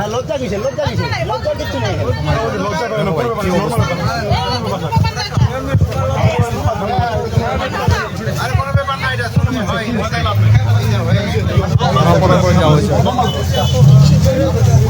হ্যাঁ লজ্জা কিসে লজ্জা কিসে লজ্জা কিচ্ছু নেই। গায়ে হাত লাভ কেন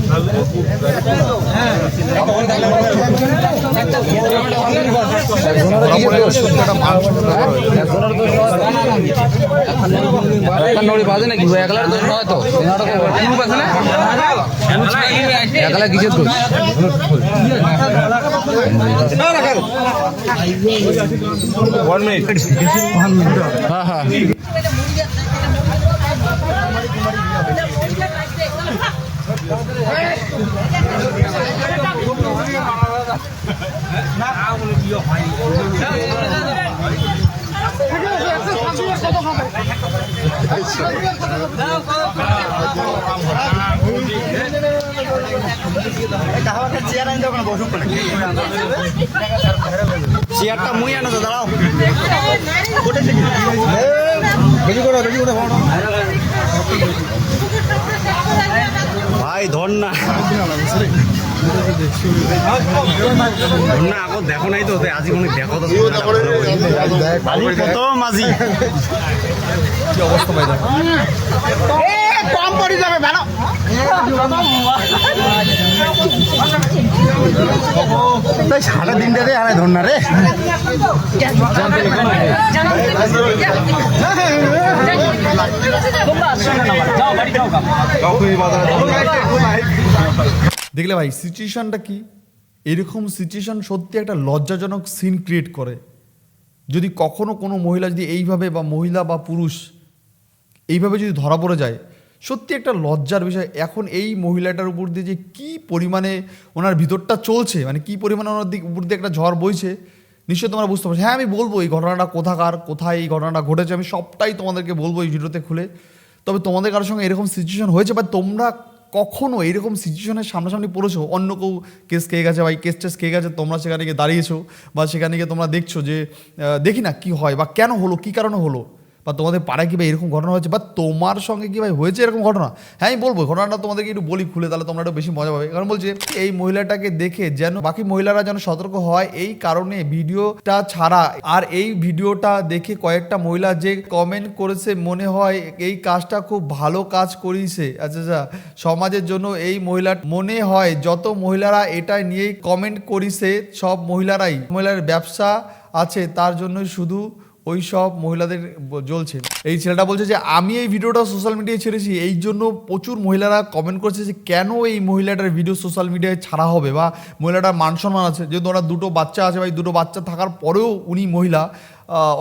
বাজে নাকি একলার দোষ নয় একলা কিসের হ্যাঁ হ্যাঁ। চেয়ারটা মুই আনো তো দাঁড়াও। বেশি করে বেশি করে ভাই ধর না না আগত দেখো নাই তো আজি কোনো দেখো তো বালি। কত মাঝি কম পড়ে যাবে ভালো। তাই সারা দিনটা রে আরে ধর না রে। দেখলে ভাই সিচুয়েশনটা কি? এরকম সিচুয়েশন সত্যি একটা লজ্জাজনক সিন ক্রিয়েট করে। যদি কখনো কোনো মহিলা যদি এইভাবে বা মহিলা বা পুরুষ এইভাবে যদি ধরা পড়ে যায় সত্যি একটা লজ্জার বিষয়, এখন এই মহিলাটার উপর দিয়ে যে কী পরিমাণে ওনার ভিতরটা চলছে মানে কী পরিমাণে ওনার দিক, উপর দিয়ে একটা ঝড় বইছে, নিশ্চয়ই তোমরা বুঝতে পারছ। হ্যাঁ আমি বলব এই ঘটনাটা কোথাকার, কোথায় এই ঘটনাটা ঘটেছে, আমি সবটাই তোমাদেরকে বলব এই ভিডিওতে খুলে। তবে তোমাদের কারোর সঙ্গে এরকম সিচুয়েশন হয়েছে, বা তোমরা কখনো এরকম সিচুয়েশনের সামনাসামনি পড়েছো? অন্য কেউ কেস খেয়ে গেছে, বা এই কেস টেস খেয়ে গেছে, তোমরা সেখানে গিয়ে দাঁড়িয়েছো, বা সেখানে গিয়ে তোমরা দেখছ যে দেখি না কি হয়, বা কেন হলো, কী কারণে হলো? বা তোমাদের পাড়ায় কি ভাই এরকম ঘটনা হয়েছে? বা তোমার সঙ্গে কি ভাই হয়েছে এরকম ঘটনা? হ্যাঁ আমি বলব ঘটনাটা তোমাদেরকে একটু বলি খুলে, তাহলে তোমরা একটু বেশি মজা পাবে। কারণ বলছে এই মহিলাটাকে দেখে যেন বাকি মহিলারা যেন সতর্ক হয়, এই কারণে ভিডিওটা ছাড়া। আর এই ভিডিওটা দেখে কয়েকটা মহিলা যে কমেন্ট করেছে, মনে হয় এই কাজটা খুব ভালো কাজ করিছে আচ্ছা আচ্ছা সমাজের জন্য এই মহিলা মনে হয়, যত মহিলারা এটা নিয়েই কমেন্ট করিছে সব মহিলারাই। মহিলার ব্যবসা আছে, তার জন্যই শুধু ওই সব মহিলাদের জ্বলছে। এই ছেলেটা বলছে যে, আমি এই ভিডিওটা সোশ্যাল মিডিয়ায় ছেড়েছি, এই জন্য প্রচুর মহিলারা কমেন্ট করছে যে, কেন এই মহিলাটার ভিডিও সোশ্যাল মিডিয়ায় ছাড়া হবে বা মহিলাটার মান সম্মান আছে? যেহেতু ওনার দুটো বাচ্চা আছে বা দুটো বাচ্চা থাকার পরেও উনি মহিলা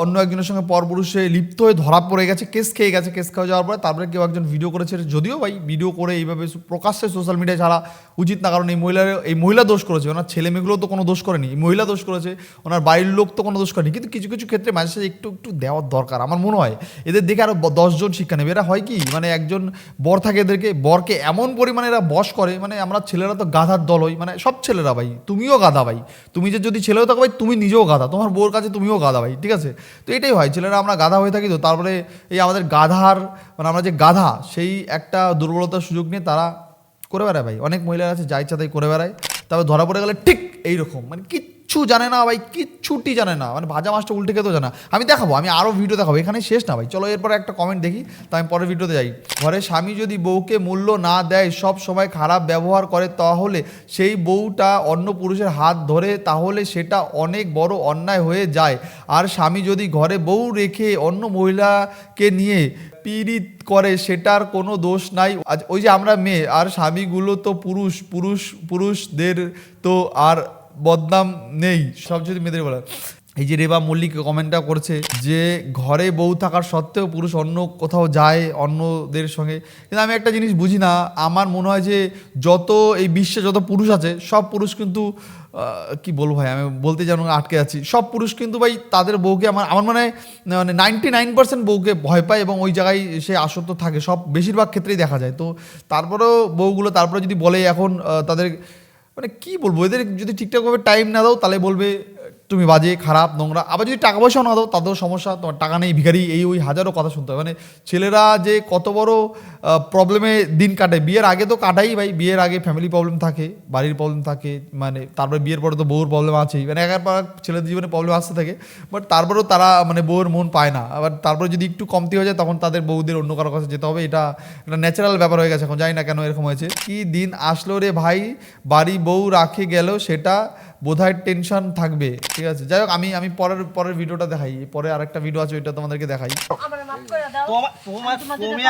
অন্য একজনের সঙ্গে পরপুরুষে লিপ্ত হয়ে ধরা পড়ে গেছে, কেস খেয়ে গেছে, কেস খাওয়া যাওয়ার পরে তারপরে কেউ একজন ভিডিও করেছে। যদিও ভাই ভিডিও করে এইভাবে প্রকাশ্যে সোশ্যাল মিডিয়ায় ছাড়া উচিত না, কারণ এই মহিলার এই মহিলা দোষ করেছে, ওনার ছেলে মেয়েগুলো তো কোনো দোষ করেনি মহিলা দোষ করেছে, ওনার বাড়ির লোক তো কোনো দোষ করেনি, কিন্তু কিছু কিছু ক্ষেত্রে মাঝে একটু একটু দেওয়ার দরকার, আমার মনে হয়। এদের দেখে আরও দশজন শিক্ষা নেবে, এরা হয় কি মানে একজন বর থাকে এদেরকে, বরকে এমন পরিমাণে এরা বশ করে মানে আমরা ছেলেরা তো গাধার দল হই মানে সব ছেলেরা ভাই, তুমিও গাধা ভাই, তুমি যে যদি ছেলেও থাকো ভাই, তুমি নিজেও গাধা, তোমার বউর কাছে তুমিও গাধা ভাই, ঠিক আছে? তো এটাই হয়, ছেলেরা আমরা গাধা হয়ে থাকি তো, তারপরে এই আমাদের গাধার মানে আমরা যে গাধা, সেই একটা দুর্বলতার সুযোগ নিয়ে তারা করে বেড়ায় ভাই। অনেক মহিলা আছে, যা ইচ্ছা তাই করে বেড়ায়। তবে ধরা পড়ে গেলে ঠিক এইরকম। মানে কিচ্ছু জানে না ভাই, কিচ্ছুটি জানে না। মানে ভাজা মাছটা উল্টে খেতেও জানা আমি দেখাবো, আমি আরও ভিডিও দেখাবো। এখানে শেষ না ভাই। চলো এরপর একটা কমেন্ট দেখি, তো আমি পরের ভিডিওতে যাই। ঘরে স্বামী যদি বউকে মূল্য না দেয়, সব সময় খারাপ ব্যবহার করে, তাহলে সেই বউটা অন্য পুরুষের হাত ধরে, তাহলে সেটা অনেক বড় অন্যায় হয়ে যায়। আর স্বামী যদি ঘরে বউ রেখে অন্য মহিলাকে নিয়ে পীড়িত করে, সেটার কোনো দোষ নাই। ওই যে আমরা মেয়ে, আর স্বামীগুলো তো পুরুষ পুরুষ, পুরুষদের তো আর বদনাম নেই। সব যদি মেয়েদের বলা এই যে রেবা মল্লিক কমেন্টটা করছে যে ঘরে বউ থাকার সত্ত্বেও পুরুষ অন্য কোথাও যায় অন্যদের সঙ্গে। কিন্তু আমি একটা জিনিস বুঝি না, আমার মনে হয় যে যত এই বিশ্বে যত পুরুষ আছে, সব পুরুষ কিন্তু কি বলব ভাই, আমি বলতে যেন আটকে আছি। সব পুরুষ কিন্তু ভাই তাদের বউকে আমার আমার মনে হয় মানে নাইনটি নাইন পার্সেন্ট বউকে ভয় পায় এবং ওই জায়গায় সে আসক্ত থাকে। সব বেশিরভাগ ক্ষেত্রেই দেখা যায়। তো তারপরেও বউগুলো তারপরে যদি বলে এখন তাদের মানে কি বলব এদের যদি ঠিকঠাকভাবে টাইম না দাও, তাহলে বলবে তুমি বাজে, খারাপ, নোংরা, আবার যদি টাকা পয়সাও না দাও, তাতেও সমস্যা, তোমার টাকা নেই, ভিখারি, এই ওই হাজারো কথা শুনতে হয়। মানে ছেলেরা যে কত বড় প্রবলেমে দিন কাটে। বিয়ের আগে তো কাটাই ভাই, বিয়ের আগে ফ্যামিলি প্রবলেম থাকে, বাড়ির প্রবলেম থাকে মানে তারপরে বিয়ের পরে তো বউর প্রবলেম আছেই। মানে একের পর ছেলেদের জীবনে প্রবলেম আসতে থাকে বাট তারপরেও তারা মানে বউয়ের মন পায় না। আবার তারপরে যদি একটু কমতি হয়ে যায়, তখন তাদের বউদের অন্য কারও কাছে যেতে হবে। এটা একটা ন্যাচারাল ব্যাপার হয়ে গেছে, এখন জানি না কেন এরকম হয়েছে। কি দিন আসলো রে ভাই? বাড়ি বউ রাখে গেল সেটা বোধহয় টেনশন থাকবে ঠিক আছে? যাই হোক আমি আমি পরের পরের ভিডিওটা দেখাই। পরে আরেকটা ভিডিও আছে ওইটা তোমাদেরকে দেখাই। আমার তুমি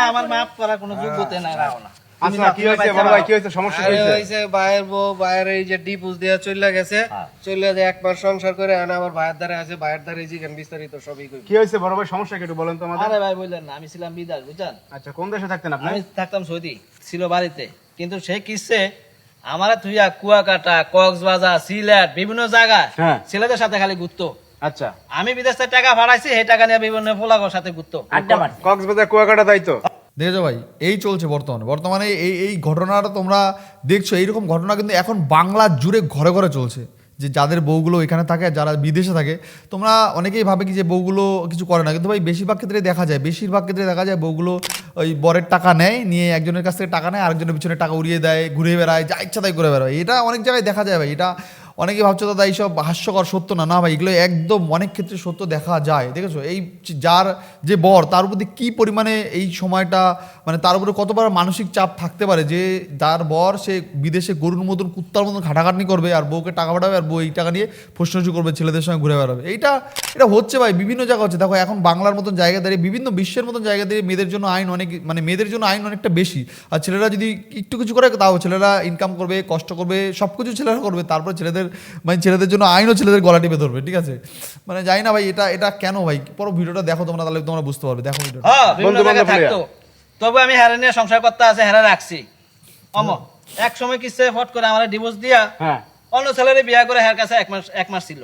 কোনো যোগ্যতা নাই। রাখো না আচ্ছা কি হয়েছে? বড় ভাই কি হয়েছে? সমস্যা কি আরে হয়েছে? হইছে ভাইয়ের বউ ভাইয়ের এই যে ডিপুজ দিয়া চলে গেছে। চলে যে এক মাস সংসার করে আমার ভাইয়ের দ্বারা আছে। ভাইয়ের দ্বারা বিস্তারিত সবই কি হয়েছে? বড় ভাই সমস্যা কি একটু বলেন তো আরে ভাই বললেন না আমি ছিলাম বিদাস বুঝছেন? আচ্ছা কোন দেশে থাকতেন আপনি? আমি থাকতাম সৌদি ছিল বাড়িতে। কিন্তু সে কিসে? আমার তুইয়া কুয়াকাটা কক্সবাজার সিলেট বিভিন্ন জায়গায় হ্যাঁ। ছেলেদের সাথে খালি ঘুরতো। আচ্ছা। আমি বিদেশ থেকে টাকা ভাড়াইছি সেই টাকা নিয়ে বিভিন্ন পোলাগোর সাথে ঘুরতো। কক্সবাজার কুয়াকাটা তাই তো? দেখেছ ভাই এই চলছে বর্তমানে। বর্তমানে এই এই ঘটনাটা তোমরা দেখছ এইরকম ঘটনা কিন্তু এখন বাংলা জুড়ে ঘরে ঘরে চলছে। যে যাদের বউগুলো এখানে থাকে যারা বিদেশে থাকে তোমরা অনেকেই ভাবে কি যে বউগুলো কিছু করে না। কিন্তু ভাই বেশিরভাগ ক্ষেত্রে দেখা যায় বেশিরভাগ ক্ষেত্রে দেখা যায় বউগুলো ওই বরের টাকা নেয়, নিয়ে একজনের কাছ থেকে টাকা নেয়, আরেকজনের পিছনে টাকা উড়িয়ে দেয়, ঘুরে বেড়ায়, যা ইচ্ছা তাই ঘুরে বেড়ায়। এটা অনেক জায়গায় দেখা যায় ভাই। এটা অনেকে ভাবছ, দাদা, এইসব হাস্যকর সত্য না না ভাই, এগুলো একদম অনেক ক্ষেত্রে সত্য দেখা যায়। দেখেছ? এই যার যে বর, তার দিয়ে কী পরিমাণে এই সময়টা মানে তার উপরে কতবার মানসিক চাপ থাকতে পারে যে যার বর, সে বিদেশে গরুর মতন, কুত্তার মতন খাটাখাটনি করবে আর বউকে টাকা পাঠাবে আর বউ এই টাকা নিয়ে ফসনসি করবে, ছেলেদের সঙ্গে ঘুরে বেড়াবে। এইটা, এটা হচ্ছে ভাই, বিভিন্ন জায়গা হচ্ছে। দেখো, এখন বাংলার মতন জায়গা দাঁড়িয়ে, বিভিন্ন বিশ্বের মতন জায়গা দাঁড়িয়ে মেয়েদের জন্য আইন অনেক মানে মেয়েদের জন্য আইন অনেকটা বেশি। আর ছেলেরা যদি একটু কিছু করে, তাও ছেলেরা ইনকাম করবে, কষ্ট করবে সব কিছু ছেলেরা করবে, তারপর ছেলেদের মানে ছেলেদের জন্য আইনও ছেলেদের গলা টিপে ধরবে ঠিক আছে? মানে জানি না ভাই এটা এটা কেন ভাই? পরো ভিডিওটা দেখো তোমরা তাহলে তোমরা বুঝতে পারবে দেখো ভিডিওটা। হ্যাঁ তবে আমি হেরা নিয়ে সংসার করতে আছে হেরা রাখছি। অম এক সময় কিসে ফট করে আমার ডিভোর্স দিয়া হ্যাঁ। অন্য ছেলেরে বিয়া করে হের কাছে এক মাস এক মাস ছিল।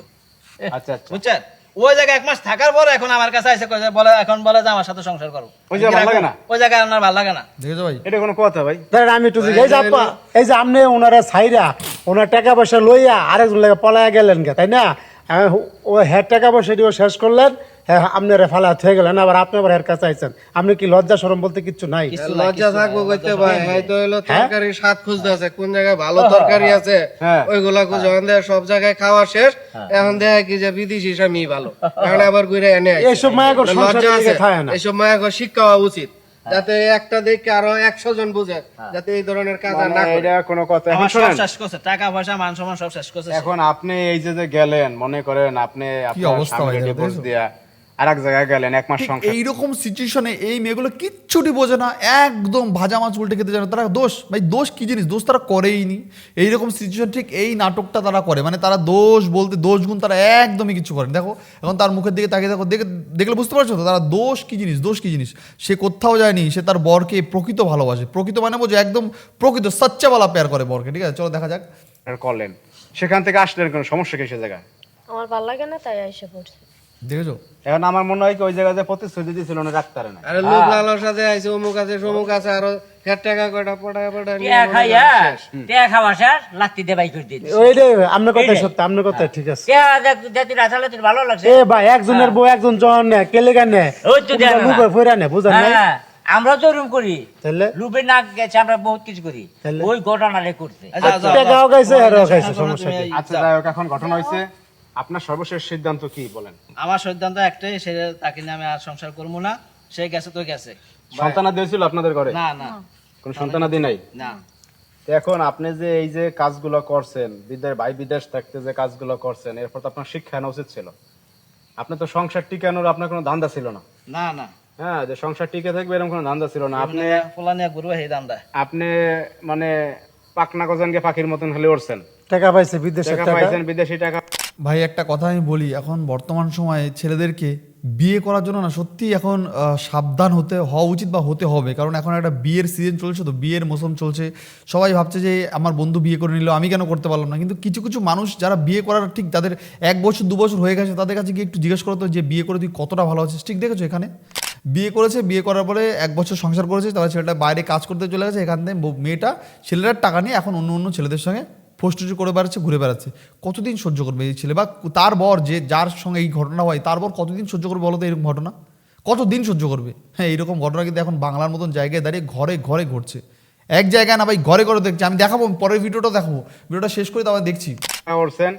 আচ্ছা আচ্ছা। বুঝছেন? ওই জায়গায় এক মাস থাকার পর এখন আমার কাছে এসে বলে এখন বলে যে আমার সাথে সংসার করো। ওই জায়গা ভালো লাগে না? ওই জায়গায় আমার ভালো লাগে না? দেখো ভাই? এটা কোনো কথা ভাই। তাহলে আমি একটু এই যে আপা এই যে আপনি ওনারা ছাইরা ওনার টাকা পয়সা লইয়া আরেকজন লাগে পলায়া গেলেন গে তাই না? ও হ্যাঁ টাকা পয়সা দিয়ে শেষ করলেন হ্যাঁ আপনারা ফালা হয়ে গেলেন আবার আপনি আবার এর কাছে আইছেন। আপনি কি লজ্জা সরম বলতে কিচ্ছু নাই? কিছু নাই, লজ্জা থাকব কইতে ভাই এই তো হলো হ্যাঁ? তরকারি স্বাদ খুঁজতে আছে কোন জায়গায় ভালো তরকারি আছে হ্যাঁ। ওইগুলা খুঁজে। এখন দেখ সব জায়গায় খাওয়া শেষ এখন দেখা কি যে বিদেশি স্বামী ভালো। এখন আবার ঘুরে এনে। এইসব লজ্জা আছে। না। এইসব শিক্ষা হওয়া উচিত। যাতে একটা দেখে আরও একশো জন বুঝে যাতে এই ধরনের কাজ আর না মানে এটা কোনো কথা। এখন সব শেষ করছে টাকা পয়সা মান সম্মান সব শেষ করছে। এখন আপনি এই যে যে গেলেন মনে করেন আপনি আপনার divorce দেখেছ? দিয়া আর এক জায়গায় গেলেন এক মাস সংসার। এইরকম সিচুয়েশনে এই মেয়েগুলো কিচ্ছুটি বোঝে না একদম ভাজা মাছ উল্টে খেতে জানে। তারা দোষ ভাই দোষ কি জিনিস? দোষ তারা করেই নি। এইরকম সিচুয়েশন ঠিক এই নাটকটা তারা করে। মানে তারা দোষ বলতে দোষ গুণ তারা একদমই কিছু করে দেখো এখন তার মুখের দিকে তাকিয়ে দেখো দেখে দেখলে বুঝতে পারছ তো? তারা দোষ কি জিনিস? দোষ কি জিনিস? সে কোথাও যায়নি সে তার বরকে প্রকৃত ভালোবাসে। প্রকৃত মানে বোঝো একদম প্রকৃত সচ্চাওয়ালা পেয়ার করে বরকে ঠিক আছে? চলো দেখা যাক। করলেন। সেখান থেকে আসলেন কোনো সমস্যা কি সে জায়গায়? আমার ভালো লাগে না তাই এসে পড়ছি। দেখেছ? এখন আমার মনে হয় কি ওই জায়গায় যে প্রতিশ্রুতি রাখতে পারে না আরে লোক লালর সাথে আইছে অমুক আছে সমুক আছে আরও টাকা কয়টা পড়ায় পড়ায় নিয়ে টিয়া খাইয়া টিয়া খাওয়া শেষ লাত্তি দিয়ে বাই করে ওই রে আপনার কথা সত্য আপনার কথা ঠিক আছে। টিয়া জাতি রাসালে তোর ভালো লাগছে। এ ভাই একজনের বউ একজন জন নে কেলে গানে ওই তো দেখ না। ফিরা নে হ্যাঁ আমরা তো রুম করি। তাহলে? লুপে না গেছে আমরা বহুত কিছু করি। তাহলে? ওই ঘটনারে করতে আচ্ছা, তোমার হেরও কাছে খাইছে শোনো, সমস্যা আচ্ছা হোক এখন ঘটনা হয়েছে আপনার সর্বশেষ সিদ্ধান্ত কি বলেন? আমার সিদ্ধান্ত একটাই সে তাকে নিয়ে আমি আর সংসার করব না। সে গেছে তো গেছে। সন্তানা দিয়েছিল আপনাদের ঘরে? না না। কোন সন্তানাদি নাই? না। এখন আপনি যে এই যে কাজগুলো করছেন বিদেশ ভাই বিদেশ থাকতে যে কাজগুলো করছেন এরপর তো আপনার শিক্ষা নেওয়া উচিত ছিল। আপনি তো সংসার টিকানোর আপনার কোনো ধান্দা ছিল না। না না। হ্যাঁ যে সংসার টিকে থাকবে এরকম কোনো ধান্দা ছিল না। আপনি পোলা নিয়ে ঘুরবো সেই দামটা আপনি মানে পাকনা গজানকে পাখির মতন হলে উঠছেন টাকা পাইছে বিদেশে টাকা। পাইছেন বিদেশি টাকা। ভাই, একটা কথা আমি বলি, এখন বর্তমান সময়ে ছেলেদেরকে বিয়ে করার জন্য না সত্যি এখন সাবধান হতে, হওয়া উচিত বা হতে হবে। কারণ এখন একটা বিয়ের সিজন চলছে তো, বিয়ের মৌসুম চলছে। সবাই ভাবছে যে, আমার বন্ধু বিয়ে করে নিল, আমি কেন করতে পারলাম না? কিন্তু কিছু কিছু মানুষ যারা বিয়ে করার ঠিক তাদের এক বছর, দু বছর হয়ে গেছে, তাদের কাছে গিয়ে একটু জিজ্ঞেস করো তো যে, বিয়ে করে তুই কতটা ভালো আছিস? ঠিক দেখেছ এখানে? বিয়ে করেছে, বিয়ে করার পরে এক বছর সংসার করেছে, তারপরে ছেলেটা বাইরে কাজ করতে চলে গেছে, এখান থেকে মেয়েটা, ছেলেটার টাকা নিয়ে এখন অন্য অন্য ছেলেদের সঙ্গে ফোস্টুচু করে বেড়াচ্ছে ঘুরে বেড়াচ্ছে। কতদিন সহ্য করবে এই ছেলে? বা তার বর যে যার সঙ্গে এই ঘটনা হয় তার বর কতদিন সহ্য করবে বলো তো এরকম ঘটনা? কতদিন সহ্য করবে? হ্যাঁ এইরকম ঘটনা কিন্তু এখন বাংলার মতন জায়গায় দাঁড়িয়ে ঘরে ঘরে ঘটছে। এক জায়গায় না ভাই ঘরে ঘরে দেখছি। আমি দেখাবো পরের ভিডিওটা দেখাবো। ভিডিওটা শেষ করে তারপর দেখছি। করছেন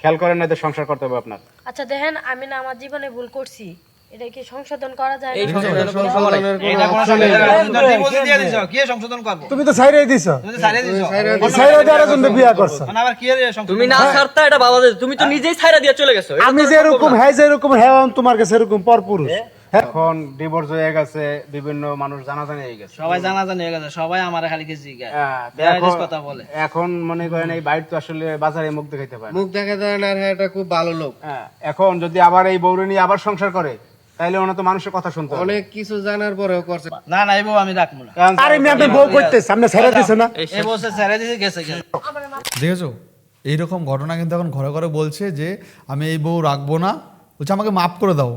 খেয়াল করেন না সংসার করতে হবে আপনার। আচ্ছা দেখেন আমি না আমার জীবনে ভুল করছি। এটা কি সংশোধন করা যায় না? এটা কোনো সমস্যা নেই। তুমি তো ডিভোর্স দিয়ে দিছো, কি সংশোধন করব? তুমি তো সাইরাই দিছ। তুমি তো দিছো। সাইরাই দেওয়ার জন্য বিয়া করছ। মানে আবার কি সংশোধন? তুমি না ছাড়তা এটা বাবা তুমি তো নিজেই ছাইরা দিয়ে চলে গেছো। আমি যে এরকম এরকম হ্যাঁ যে এরকম হ্যাঁ তোমার কাছে এরকম পরপুরুষ। এখন ডিভোর্স হয়ে গেছে বিভিন্ন মানুষ জানাজানি হয়ে গেছে। সবাই জানাজানি হয়ে গেছে। সবাই আমার খালি কিছু জিজ্ঞাসা হ্যাঁ, কথা বলে। এখন মনে করেন এই বাইর তো আসলে বাজারে মুখ দেখাইতে পারে মুখ দেখা যায় না আর হ্যাঁ এটা খুব ভালো লোক। হ্যাঁ, এখন যদি আবার এই বউরে নিয়ে আবার সংসার করে তাহলে ওনা তো মানুষের কথা শুনতে অনেক কিছু জানার পরেও করছে। না না এই বউ আমি রাখব না। আরে আপনি বউ করতেছ সামনে ছেড়ে দিছে না। এই বসে ছেড়ে দিয়েছে গেছে দেখেছ? এইরকম ঘটনা কিন্তু এখন ঘরে ঘরে বলছে যে আমি এই বউ রাখব না। বলছে আমাকে মাফ করে দাও।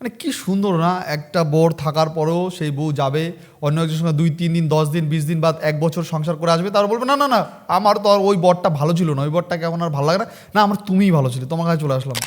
মানে কি সুন্দর না একটা বোর থাকার পরেও সেই বউ যাবে অন্য একজনের সঙ্গে দুই তিন দিন দশ দিন বিশ দিন বা এক বছর সংসার করে আসবে তার বলবে না না না আমার তো আর ওই বরটা ভালো ছিল না ওই বরটাকে এখন আর ভালো লাগে না। না আমার তুমিই ভালো ছিল তোমার কাছে চলে আসলাম।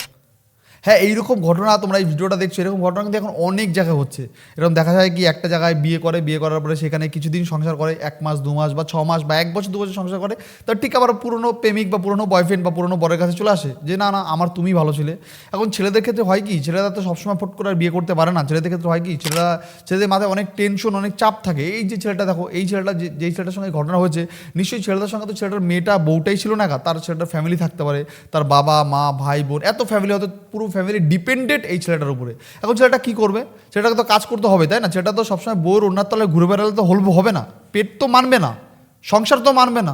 হ্যাঁ এইরকম ঘটনা তোমরা এই ভিডিওটা দেখছ, এরকম ঘটনা কিন্তু এখন অনেক জায়গায় হচ্ছে। এরকম দেখা যায় কি, একটা জায়গায় বিয়ে করে, বিয়ে করার পরে সেখানে কিছুদিন সংসার করে, এক মাস, দু মাস বা ছ মাস বা এক বছর, দু বছর সংসার করে তার ঠিক আবার পুরনো প্রেমিক বা পুরনো বয়ফ্রেন্ড বা পুরনো বরের কাছে চলে আসে যে, না না, আমার তুমি ভালো ছিলে। এখন ছেলেদের ক্ষেত্রে হয় কি, ছেলেরা তো সবসময় ফট করে আর বিয়ে করতে পারে না। ছেলেদের ক্ষেত্রে হয় কি, ছেলেরা, ছেলেদের মাথায় অনেক টেনশন অনেক চাপ থাকে। এই যে ছেলেটা দেখো, এই ছেলেটা যে, যেই ছেলেটার সঙ্গে ঘটনা হয়েছে, নিশ্চয়ই ছেলেটার সঙ্গে তো ছেলেটার মেয়েটা বউটাই ছিল না তার ছেলেটার ফ্যামিলি থাকতে পারে। তার বাবা, মা, ভাই, বোন, এত ফ্যামিলি হয়তো পুরো ফ্যামিলি ডিপেন্ডেন্ট এই ছেলেটার উপরে। এখন ছেলেটা কি করবে? ছেলেটাকে তো কাজ করতে হবে, তাই না? ছেলেটা তো সবসময় বউর ওনার তলায় ঘুরে বেড়ালে তো হলবো হবে না। পেট তো মানবে না, সংসার তো মানবে না।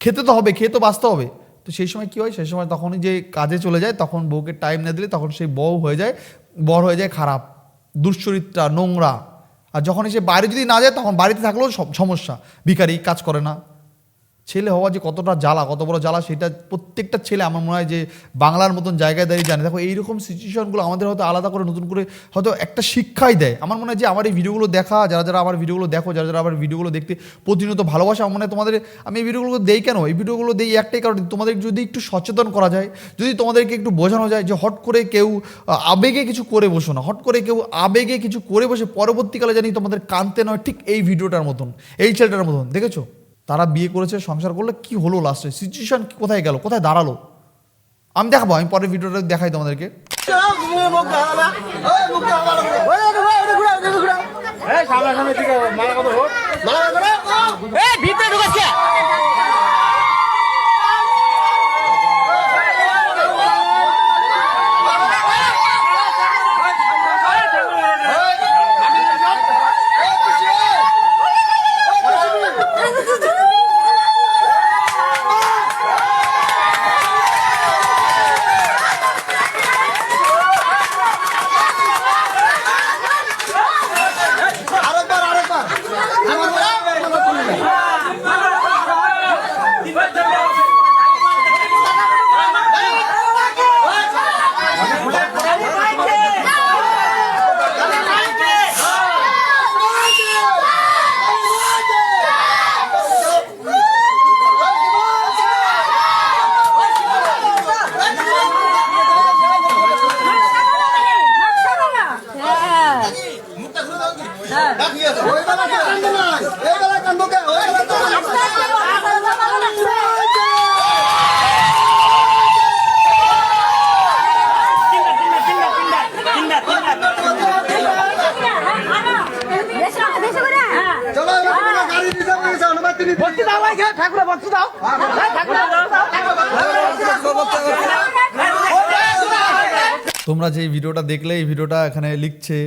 খেতে তো হবে, খেয়ে তো বাঁচতে হবে। তো সেই সময় কী হয়? সেই সময় তখনই যে কাজে চলে যায়, তখন বউকে টাইম না দিলে তখন সেই বউ হয়ে যায়, বর হয়ে যায় খারাপ, দুশ্চরিত্রা, নোংরা। আর যখনই সে বাইরে যদি না যায়, তখন বাড়িতে থাকলেও সমস্যা। ভিখারি কাজ করে না। ছেলে হওয়া যে কতটা জ্বালা, কত বড় জ্বালা, সেটা প্রত্যেকটা ছেলে আমার মনে হয় যে বাংলার মতন জায়গায় দাঁড়িয়ে জানে। দেখো, এইরকম সিচুয়েশনগুলো আমাদের হয়তো আলাদা করে নতুন করে হয়তো একটা শিক্ষাই দেয়। আমার মনে হয় যে আমার এই ভিডিওগুলো দেখা, যারা যারা আমার ভিডিওগুলো দেখো, যারা যারা আমার ভিডিওগুলো দেখতে প্রতিনিয়ত ভালোবাসা, আমার মনে হয় তোমাদের, আমি এই ভিডিওগুলো দেই কেন? এই ভিডিওগুলো দেই একটাই কারণ, তোমাদের যদি একটু সচেতন করা যায়, যদি তোমাদেরকে একটু বোঝানো যায় যে হট করে কেউ আবেগে কিছু করে বসো না, হট করে কেউ আবেগে কিছু করে বসে পরবর্তীকালে জানি তোমাদের কানতে নয়, ঠিক এই ভিডিওটার মতন, এই ছেলেটার মতন, দেখেছ? তারা বিয়ে করেছে সংসার করলে কি হলো লাস্টে সিচুয়েশন কোথায় গেল? কোথায় দাঁড়াল? আমি দেখাবো আমি পরের ভিডিওটা দেখাই তোমাদেরকে। তোমরা যে ভিডিওটা দেখলে এই ভিডিওটা এখানে লিখছে।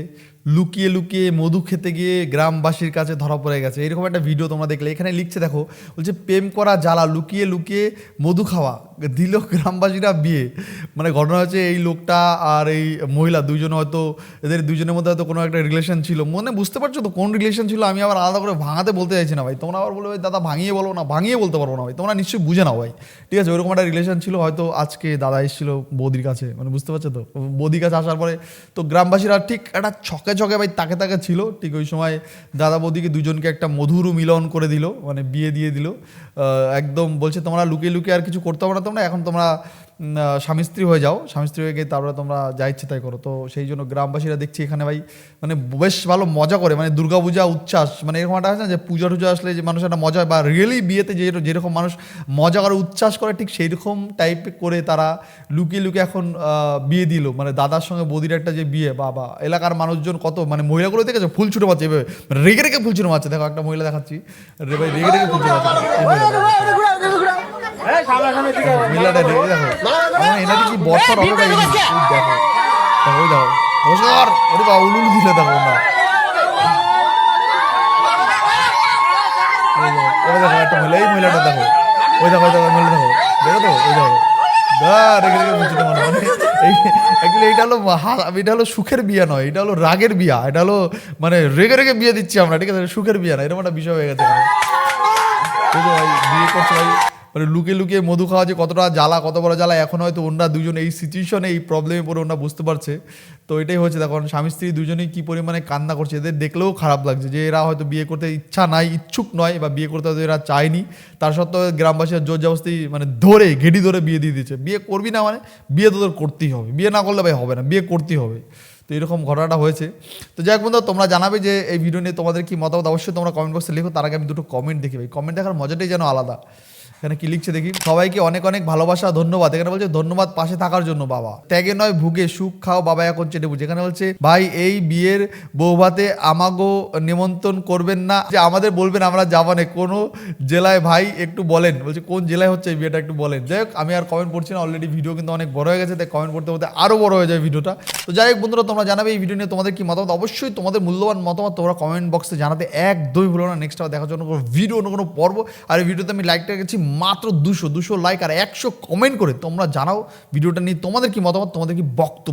লুকিয়ে লুকিয়ে মধু খেতে গিয়ে গ্রামবাসীর কাছে ধরা পড়ে গেছে। এরকম একটা ভিডিও তোমরা দেখলে। এখানে লিখছে দেখো, বলছে, প্রেম করা জ্বালা, লুকিয়ে লুকিয়ে মধু খাওয়া, দিল গ্রামবাসীরা বিয়ে। মানে ঘটনা হচ্ছে, এই লোকটা আর এই মহিলা দুইজন হয়তো, এদের দুজনের মধ্যে হয়তো কোনো একটা রিলেশন ছিল। মনে বুঝতে পারছ তো কোন রিলেশন ছিল? আমি আবার আলাদা করে ভাঙাতে বলতে চাইছি না ভাই। তোমরা আবার বলবে, দাদা, ভাঙিয়ে বলো না, ভাঙিয়ে বলতে পারব না ভাই। তোমরা নিশ্চয়ই বুঝে নাও ভাই। ঠিক আছে ওরকম একটা রিলেশন ছিল। হয়তো আজকে দাদা এসেছিল বৌদির কাছে। মানে বুঝতে পারছ তো? বৌদির কাছে আসার পরে তো গ্রামবাসীরা ঠিক একটা ছকে ছকে ভাই, তাকে তাকে ছিল। ঠিক ওই সময় দাদা বৌদিকে দুজনকে একটা মধুর মিলন করে দিল মানে বিয়ে দিয়ে দিল। একদম বলছে, তোমরা লুকিয়ে লুকিয়ে আর কিছু করতে পারো না তোমরা, এখন তোমরা স্বামী স্ত্রী হয়ে যাও। স্বামী স্ত্রী হয়ে গিয়ে তারপরে তোমরা যা ইচ্ছে তাই করো। তো সেই জন্য গ্রামবাসীরা দেখছি এখানে ভাই মানে বেশ ভালো মজা করে। মানে দুর্গাপূজা, উচ্ছ্বাস। মানে এরকম একটা আছে না যে পূজা টুজা আসলে যে মানুষ একটা মজা বা রিয়েলি বিয়েতে যে যেরকম মানুষ মজা করে, উচ্ছ্বাস করে, ঠিক সেই রকম টাইপ করে তারা লুকিয়ে লুকিয়ে এখন বিয়ে দিল। মানে দাদার সঙ্গে বৌদির একটা যে বিয়ে, বাবা, এলাকার মানুষজন কত মানে মহিলাগুলো দেখেছে? ফুল ছুটে মারছে, এভাবে। রেগে রেগে ফুল ছুটে মারছে। দেখো একটা মহিলা দেখাচ্ছি। রেগে রেগে ফুল ছুটে মারছে এই মহিলাটা। মহিলাটা রেগে দেখো আমার এনাকে কি বর্ষার হবে দেখো। দেখো ওই দেখো। নমস্কার। ওরে বাবা উলুলু দিলে দেখো না। ওই দেখো, একটা মহিলা এই মহিলাটা দেখো। ওই দেখো ওই দেখো মহিলা দেখো। দেখো তো ওই দেখো। দা রেগে রেগে বুঝতে মানে হলো এটা হলো সুখের বিয়া নয় এটা হলো রাগের বিয়া। এটা হলো মানে রেগে রেগে বিয়ে দিচ্ছি আমরা ঠিক আছে? সুখের বিয়া না এরকম একটা বিষয় হয়ে গেছে ভাই বিয়ে করছে ভাই। মানে লুকিয়ে লুকিয়ে মধু খাওয়া যে কতটা জ্বালা, কত বড় জ্বালা, এখন হয়তো ওনারা দুজন এই সিচুয়েশনে এই প্রবলেমে পড়ে ওনারা বুঝতে পারছে। তো এটাই হচ্ছে, দেখো স্বামী স্ত্রী দুজনেই কী পরিমাণে কান্না করছে, এদের দেখলেও খারাপ লাগছে যে এরা হয়তো বিয়ে করতে ইচ্ছা নাই, ইচ্ছুক নয়, বা বিয়ে করতে হয়তো এরা চায়নি। তার সত্ত্বেও গ্রামবাসীরা জোর জবস্তি মানে ধরে, ঘেটি ধরে বিয়ে দিয়ে দিচ্ছে বিয়ে করবি না মানে বিয়ে তো তোর করতেই হবে। বিয়ে না করলে ভাই হবে না, বিয়ে করতেই হবে। তো এরকম ঘটনাটা হয়েছে। তো যাই হোক বন্ধু, তোমরা জানাবে যে এই ভিডিও নিয়ে তোমাদের কি মতামত, অবশ্যই তোমরা কমেন্ট বক্সে লিখো। তার আগে আমি দুটো কমেন্ট দেখি ভাই। কমেন্ট দেখার মজাটাই যেন আলাদা। এখানে কি লিখছে দেখি? সবাইকে অনেক অনেক ভালোবাসা, ধন্যবাদ। এখানে বলছে, ধন্যবাদ পাশে থাকার জন্য, বাবা। ত্যাগে নয়, ভুগে সুখ খাও, বাবা এখন চেটে বুঝে। এখানে বলছে, ভাই, এই বিয়ের বৌভাতে আমাগো নিমন্ত্রণ করবেন না। যে আমাদের বলবেন, আমরা যাব না। কোনো জেলায় ভাই একটু বলেন। বলছে, কোন জেলায় হচ্ছে এই বিয়েটা একটু বলেন? যাই হোক, আমি আর কমেন্ট পড়ছি না। অলরেডি ভিডিও কিন্তু অনেক বড় হয়ে গেছে, তাই কমেন্ট করতে করতে আরও বড় হয়ে যায় ভিডিওটা তো যাই হোক বন্ধুরা, তোমরা জানাবে এই ভিডিও নিয়ে তোমাদের কি মতামত? অবশ্যই তোমাদের মূল্যবান মতামত তোমরা কমেন্ট বক্সে জানাতে একদমই ভুলো না। নেক্সট দেখার জন্য কোনো ভিডিও অন্য কোনো পর্ব। আর এই ভিডিওতে আমি লাইকটা গেছি মাত্র দুশো দুশো লাইক আর একশো কমেন্ট করে তোমরা জানাও। ভিডিওটা নিয়ে তোমাদের কি মতামত, তোমাদের কি বক্তব্য?